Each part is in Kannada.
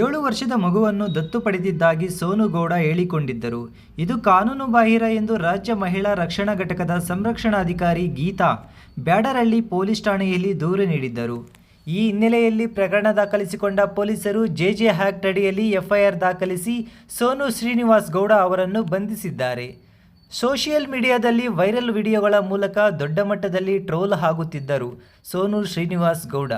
ಏಳು ವರ್ಷದ ಮಗುವನ್ನು ದತ್ತು ಪಡೆದಿದ್ದಾಗಿ ಸೋನು ಗೌಡ ಹೇಳಿಕೊಂಡಿದ್ದರು. ಇದು ಕಾನೂನು ಬಾಹಿರ ಎಂದು ರಾಜ್ಯ ಮಹಿಳಾ ರಕ್ಷಣಾ ಘಟಕದ ಸಂರಕ್ಷಣಾಧಿಕಾರಿ ಗೀತಾ ಬ್ಯಾಡರಹಳ್ಳಿ ಪೊಲೀಸ್ ಠಾಣೆಯಲ್ಲಿ ದೂರು ನೀಡಿದ್ದರು. ಈ ಹಿನ್ನೆಲೆಯಲ್ಲಿ ಪ್ರಕರಣ ದಾಖಲಿಸಿಕೊಂಡ ಪೊಲೀಸರು ಜೆಜೆ ಆ್ಯಕ್ಟ್ ಅಡಿಯಲ್ಲಿ ಎಫ್ಐಆರ್ ದಾಖಲಿಸಿ ಸೋನು ಶ್ರೀನಿವಾಸ್ ಗೌಡ ಅವರನ್ನು ಬಂಧಿಸಿದ್ದಾರೆ. ಸೋಷಿಯಲ್ ಮೀಡಿಯಾದಲ್ಲಿ ವೈರಲ್ ವಿಡಿಯೋಗಳ ಮೂಲಕ ದೊಡ್ಡ ಮಟ್ಟದಲ್ಲಿ ಟ್ರೋಲ್ ಆಗುತ್ತಿದ್ದರು ಸೋನು ಶ್ರೀನಿವಾಸ್ ಗೌಡ.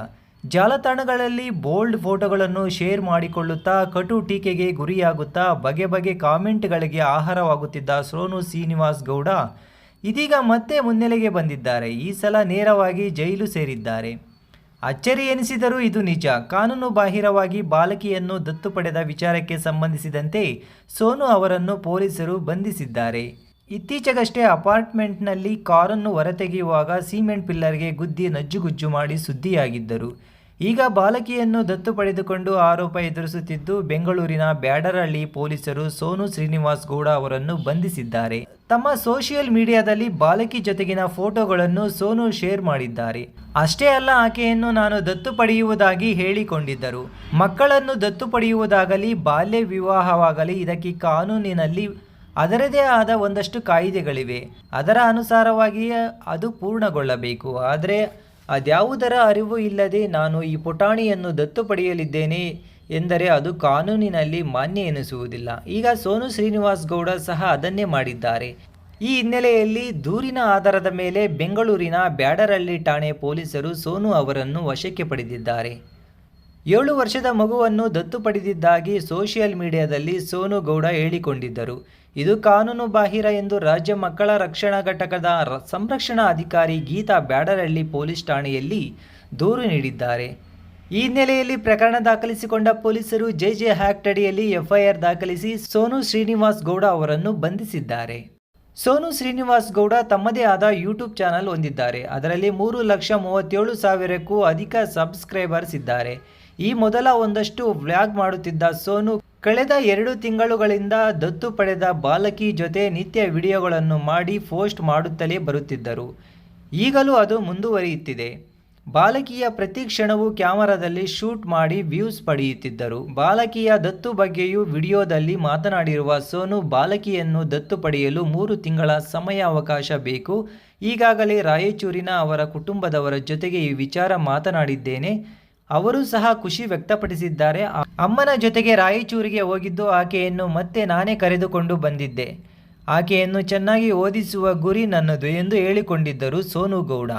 ಜಾಲತಾಣಗಳಲ್ಲಿ ಬೋಲ್ಡ್ ಫೋಟೋಗಳನ್ನು ಶೇರ್ ಮಾಡಿಕೊಳ್ಳುತ್ತಾ ಕಟು ಟೀಕೆಗೆ ಗುರಿಯಾಗುತ್ತಾ ಬಗೆ ಬಗೆ ಕಾಮೆಂಟ್ಗಳಿಗೆ ಆಹಾರವಾಗುತ್ತಿದ್ದ ಸೋನು ಶ್ರೀನಿವಾಸ್ ಗೌಡ ಇದೀಗ ಮತ್ತೆ ಮುನ್ನೆಲೆಗೆ ಬಂದಿದ್ದಾರೆ. ಈ ಸಲ ನೇರವಾಗಿ ಜೈಲು ಸೇರಿದ್ದಾರೆ. ಅಚ್ಚರಿ ಎನಿಸಿದರೂ ಇದು ನಿಜ. ಕಾನೂನು ಬಾಹಿರವಾಗಿ ಬಾಲಕಿಯನ್ನು ದತ್ತು ಪಡೆದ ವಿಚಾರಕ್ಕೆ ಸಂಬಂಧಿಸಿದಂತೆ ಸೋನು ಅವರನ್ನು ಪೊಲೀಸರು ಬಂಧಿಸಿದ್ದಾರೆ. ಇತ್ತೀಚೆಗಷ್ಟೇ ಅಪಾರ್ಟ್ಮೆಂಟ್ನಲ್ಲಿ ಕಾರನ್ನು ಹೊರತೆಗೆಯುವಾಗ ಸಿಮೆಂಟ್ ಪಿಲ್ಲರ್ಗೆ ಗುದ್ದಿ ನಜ್ಜುಗುಜ್ಜು ಮಾಡಿ ಸುದ್ದಿಯಾಗಿದ್ದರು. ಈಗ ಬಾಲಕಿಯನ್ನು ದತ್ತು ಪಡೆದುಕೊಂಡು ಆರೋಪ ಎದುರಿಸುತ್ತಿದ್ದು ಬೆಂಗಳೂರಿನ ಬ್ಯಾಡರಹಳ್ಳಿ ಪೊಲೀಸರು ಸೋನು ಶ್ರೀನಿವಾಸ್ ಗೌಡ ಅವರನ್ನು ಬಂಧಿಸಿದ್ದಾರೆ. ತಮ್ಮ ಸೋಷಿಯಲ್ ಮೀಡಿಯಾದಲ್ಲಿ ಬಾಲಕಿ ಜೊತೆಗಿನ ಫೋಟೋಗಳನ್ನು ಸೋನು ಶೇರ್ ಮಾಡಿದ್ದಾರೆ. ಅಷ್ಟೇ ಅಲ್ಲ, ಆಕೆಯನ್ನು ನಾನು ದತ್ತು ಪಡೆಯುವುದಾಗಿ ಹೇಳಿಕೊಂಡಿದ್ದರು. ಮಕ್ಕಳನ್ನು ದತ್ತು ಪಡೆಯುವುದಾಗಲಿ, ಬಾಲ್ಯ ವಿವಾಹವಾಗಲಿ, ಇದಕ್ಕೆ ಕಾನೂನಿನಲ್ಲಿ ಅದರದೇ ಆದ ಒಂದಷ್ಟು ಕಾಯಿದೆಗಳಿವೆ. ಅದರ ಅನುಸಾರವಾಗಿಯೇ ಅದು ಪೂರ್ಣಗೊಳ್ಳಬೇಕು. ಆದರೆ ಅದ್ಯಾವುದರ ಅರಿವು ಇಲ್ಲದೆ ನಾನು ಈ ಪುಟಾಣಿಯನ್ನು ದತ್ತು ಪಡೆಯಲಿದ್ದೇನೆ ಎಂದರೆ ಅದು ಕಾನೂನಿನಲ್ಲಿ ಮಾನ್ಯ ಎನಿಸುವುದಿಲ್ಲ. ಈಗ ಸೋನು ಶ್ರೀನಿವಾಸ್ ಗೌಡ ಸಹ ಅದನ್ನೇ ಮಾಡಿದ್ದಾರೆ. ಈ ಹಿನ್ನೆಲೆಯಲ್ಲಿ ದೂರಿನ ಆಧಾರದ ಮೇಲೆ ಬೆಂಗಳೂರಿನ ಬ್ಯಾಡರಹಳ್ಳಿ ಠಾಣೆ ಪೊಲೀಸರು ಸೋನು ಅವರನ್ನು ವಶಕ್ಕೆ ಪಡೆದಿದ್ದಾರೆ. ಏಳು ವರ್ಷದ ಮಗುವನ್ನು ದತ್ತು ಪಡೆದಿದ್ದಾಗಿ ಸೋಷಿಯಲ್ ಮೀಡಿಯಾದಲ್ಲಿ ಸೋನು ಗೌಡ ಹೇಳಿಕೊಂಡಿದ್ದರು. ಇದು ಕಾನೂನು ಬಾಹಿರ ಎಂದು ರಾಜ್ಯ ಮಕ್ಕಳ ರಕ್ಷಣಾ ಘಟಕದ ಸಂರಕ್ಷಣಾ ಅಧಿಕಾರಿ ಗೀತಾ ಬ್ಯಾಡರಹಳ್ಳಿ ಪೊಲೀಸ್ ಠಾಣೆಯಲ್ಲಿ ದೂರು ನೀಡಿದ್ದಾರೆ. ಈ ಹಿನ್ನೆಲೆಯಲ್ಲಿ ಪ್ರಕರಣ ದಾಖಲಿಸಿಕೊಂಡ ಪೊಲೀಸರು ಜೆಜೆ ಹ್ಯಾಕ್ಟ್ ಅಡಿಯಲ್ಲಿ ಎಫ್ಐಆರ್ ದಾಖಲಿಸಿ ಸೋನು ಶ್ರೀನಿವಾಸ್ ಗೌಡ ಅವರನ್ನು ಬಂಧಿಸಿದ್ದಾರೆ. ಸೋನು ಶ್ರೀನಿವಾಸ್ ಗೌಡ ತಮ್ಮದೇ ಆದ ಯೂಟ್ಯೂಬ್ ಚಾನಲ್ ಹೊಂದಿದ್ದಾರೆ. ಅದರಲ್ಲಿ ಮೂರು ಲಕ್ಷ ಮೂವತ್ತೇಳು ಸಾವಿರಕ್ಕೂ ಅಧಿಕ ಸಬ್ಸ್ಕ್ರೈಬರ್ಸ್ ಇದ್ದಾರೆ. ಈ ಮೊದಲ ಒಂದಷ್ಟು ವ್ಲಾಗ್ ಮಾಡುತ್ತಿದ್ದ ಸೋನು, ಕಳೆದ ಎರಡು ತಿಂಗಳುಗಳಿಂದ ದತ್ತು ಪಡೆದ ಬಾಲಕಿ ಜೊತೆ ನಿತ್ಯ ವಿಡಿಯೋಗಳನ್ನು ಮಾಡಿ ಪೋಸ್ಟ್ ಮಾಡುತ್ತಲೇ ಬರುತ್ತಿದ್ದರು. ಈಗಲೂ ಅದು ಮುಂದುವರಿಯುತ್ತಿದೆ. ಬಾಲಕಿಯ ಪ್ರತಿ ಕ್ಷಣವೂ ಕ್ಯಾಮರಾದಲ್ಲಿ ಶೂಟ್ ಮಾಡಿ ವ್ಯೂಸ್ ಪಡೆಯುತ್ತಿದ್ದರು. ಬಾಲಕಿಯ ದತ್ತು ಬಗ್ಗೆಯೂ ವಿಡಿಯೋದಲ್ಲಿ ಮಾತನಾಡಿರುವ ಸೋನು, ಬಾಲಕಿಯನ್ನು ದತ್ತು ಪಡೆಯಲು ಮೂರು ತಿಂಗಳ ಸಮಯಾವಕಾಶ ಬೇಕು. ಈಗಾಗಲೇ ರಾಯಚೂರಿನ ಅವರ ಕುಟುಂಬದವರ ಜೊತೆಗೆ ಈ ವಿಚಾರ ಮಾತನಾಡಿದ್ದೇನೆ. ಅವರು ಸಹ ಖುಷಿ ವ್ಯಕ್ತಪಡಿಸಿದ್ದಾರೆ. ಅಮ್ಮನ ಜೊತೆಗೆ ರಾಯಚೂರಿಗೆ ಹೋಗಿದ್ದು ಆಕೆಯನ್ನು ಮತ್ತೆ ನಾನೇ ಕರೆದುಕೊಂಡು ಬಂದಿದ್ದೆ. ಆಕೆಯನ್ನು ಚೆನ್ನಾಗಿ ಓದಿಸುವ ಗುರಿ ನನ್ನದು ಎಂದು ಹೇಳಿಕೊಂಡಿದ್ದರು ಸೋನು ಗೌಡ